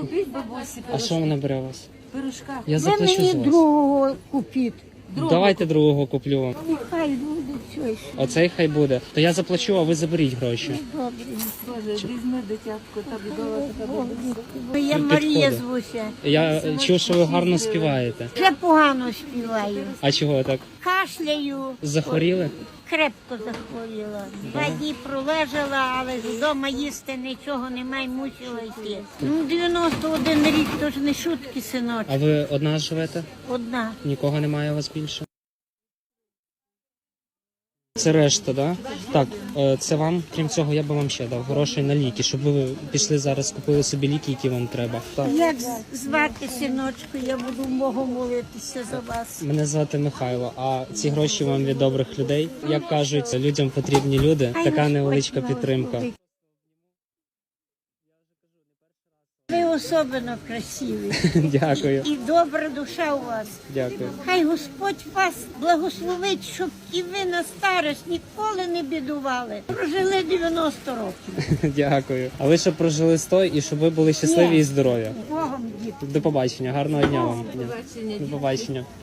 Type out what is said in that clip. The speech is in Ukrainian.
Купіть бабусі А що вона бере у вас? пирожка. Я Ви заплачу мені за вас. другого купіть. Давайте другого куплю вам. Нехай буде щось. Оцей хай буде. То я заплачу, а ви заберіть гроші. Добре. Боже, візьми дитятку, та бідова така бабуся. Я Підходить. Марія звуся. Я чув, що ви гарно співаєте. Вже погано співаю. А чого так? Кашляю. Захворіли? Крепко захворіла. Два дні пролежала, але вдома їсти нічого немає, мусила йти. Ну, 91 рік, то ж не шутки, синочок. А ви одна живете? Одна. Нікого немає у вас більше? Це решта, да? Так, е, це вам. Крім цього, я би вам ще дав грошей на ліки, щоб ви пішли зараз, купили собі ліки, які вам треба. Так. Як звати синочку, я буду Богу молитися за вас. Мене звати Михайло, а ці гроші вам від добрих людей. Як кажуть, людям потрібні люди. Така невеличка підтримка. Ви особливо красиві. Дякую, І добра душа у вас. дякую. Хай Господь вас благословить, щоб і ви на старість ніколи не бідували. Прожили 90 років. Дякую. А ви щоб прожили 100 і щоб ви були щасливі і здорові. Богом діти. До побачення, гарного дня вам. Побачення, До побачення.